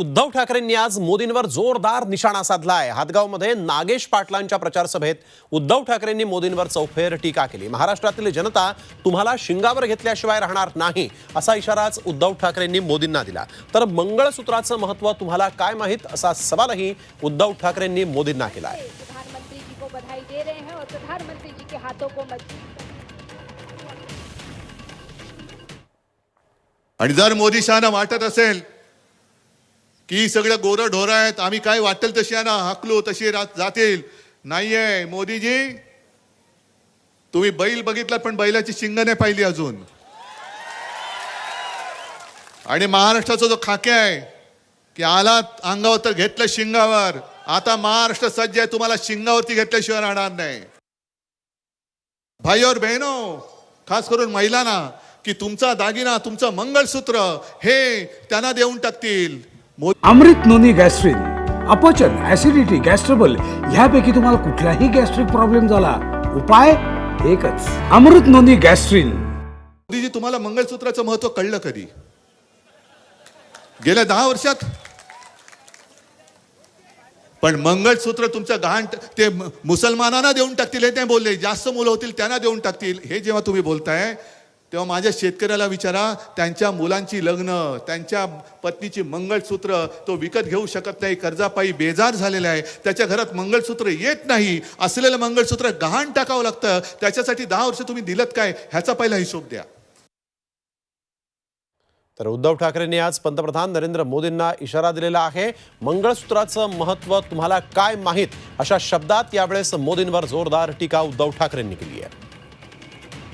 उद्धव ठाकरेंनी आज मोदींवर जोरदार निशाणा साधलाय. हातगावमध्ये नागेश पाटलांच्या प्रचार सभेत उद्धव ठाकरेंनी मोदींवर चौफेर टीका केली. महाराष्ट्रातील जनता तुम्हाला शिंगावर घेतल्याशिवाय राहणार नाही असा इशाराच उद्धव ठाकरेंनी मोदींना दिला. तर मंगळसूत्राचं महत्त्व तुम्हाला काय माहीत असा सवालही उद्धव ठाकरेंनी मोदींना केला आहे आणि जर मोदी शहाना वाटत असेल की सगळं गोरं ढोरं आहेत आम्ही काय वाटेल तशी आहे ना हाकलू तशी जातील. नाहीये मोदीजी. तुम्ही बैल बघितला पण बैलाची शिंग नाही पाहिली अजून. आणि महाराष्ट्राचा जो खाके आहे की आलात अंगावर तर घेतलं शिंगावर. आता महाराष्ट्र सज्ज आहे तुम्हाला शिंगावरती घेतल्याशिवाय राहणार नाही. भाई और बहनो खास करून महिलांना की तुमचा दागिना तुमचं मंगळसूत्र हे त्यांना देऊन टाकतील. अमृत नोनी गॅस्ट्रिन अपचन ऍसिडिटी गॅस्ट्रबल ह्यापैकी तुम्हाला कुठलाही गॅस्ट्रिक प्रॉब्लेम झाला उपाय एकच. अमृत नोनी गॅस्ट्रिन. मोदीजी तुम्हाला मंगळसूत्राचं महत्त्व कळलं कधी? गेल्या दहा वर्षात? पण मंगळसूत्र तुमच्या गहाण ते मुसलमानांना देऊन टाकतील हे ते बोलले. जास्त मुलं होतील त्यांना देऊन टाकतील. हे जेव्हा तुम्ही बोलताय तेव्हा माझ्या शेतकऱ्याला विचारा त्यांच्या मुलांची लग्न त्यांच्या पत्नीची मंगळसूत्र तो विकत घेऊ शकत नाही कर्जापायी बेजार झालेला आहे त्याच्या घरात मंगळसूत्र येत नाही असलेलं मंगळसूत्र गहाण टाकावं लागतं त्याच्यासाठी दहा वर्ष तुम्ही दिलत काय ह्याचा पहिला हिशोब द्या. तर उद्धव ठाकरेंनी आज पंतप्रधान नरेंद्र मोदींना इशारा दिलेला आहे मंगळसूत्राचं महत्त्व तुम्हाला काय माहीत अशा शब्दात यावेळेस मोदींवर जोरदार टीका उद्धव ठाकरेंनी केली आहे.